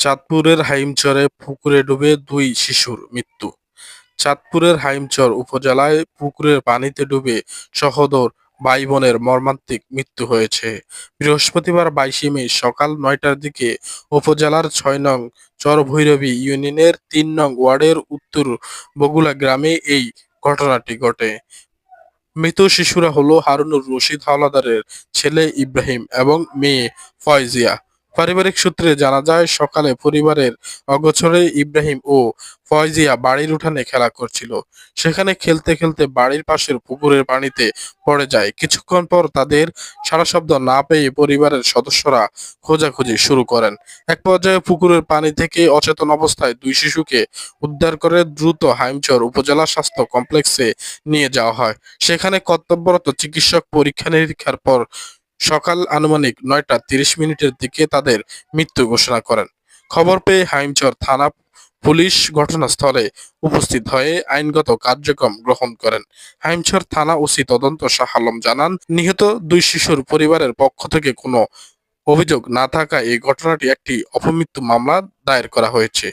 চাঁদপুরের হাইমচরে পুকুরে ডুবে দুই শিশুর মৃত্যু। চাঁদপুরের হাইমচর উপজেলায় পুকুরের পানিতে ডুবে সহোদর ভাই বোনের মর্মান্তিক মৃত্যু হয়েছে। বৃহস্পতিবার বাইশে মে সকাল নয়টার দিকে উপজেলার ছয় নং চরভৈরবী ইউনিয়নের তিন নং ওয়ার্ডের উত্তর বগুলা গ্রামে এই ঘটনাটি ঘটে। মৃত শিশুরা হলো হারুনুর রশিদ হাওলাদারের ছেলে ইব্রাহিম এবং মেয়ে ফয়জিয়া। পারিবারিক সূত্রে জানা যায়, সকালে পরিবারের অগোচরে ইব্রাহিম ও ফয়জিয়া বাড়ির উঠানে খেলা করছিল। সেখানে খেলতে খেলতে বাড়ির পাশের পুকুরের পানিতে পড়ে যায়। কিছুক্ষণ পর তাদের সারা শব্দ না পেয়ে পরিবারের সদস্যরা খোঁজাখুঁজি শুরু করেন। এক পর্যায়ে পুকুরের পানি থেকে অচেতন অবস্থায় দুই শিশুকে উদ্ধার করে দ্রুত হাইমচর উপজেলা স্বাস্থ্য কমপ্লেক্সে নিয়ে যাওয়া হয়। সেখানে কর্তব্যরত চিকিৎসক পরীক্ষা নিরীক্ষার পর সকাল আনুমানিক নয়টা তিরিশ মিনিটের দিকে তাদের মৃত্যু ঘোষণা করেন। খবর পেয়ে হাইমচর থানা পুলিশ ঘটনাস্থলে উপস্থিত হয়ে আইনগত কার্যক্রম গ্রহণ করেন। হাইমচর থানা ওসি তদন্ত শাহ আলম জানান, নিহত দুই শিশুর পরিবারের পক্ষ থেকে কোনো অভিযোগ না থাকায় এই ঘটনাটি একটি অপমৃত্যু মামলা দায়ের করা হয়েছে।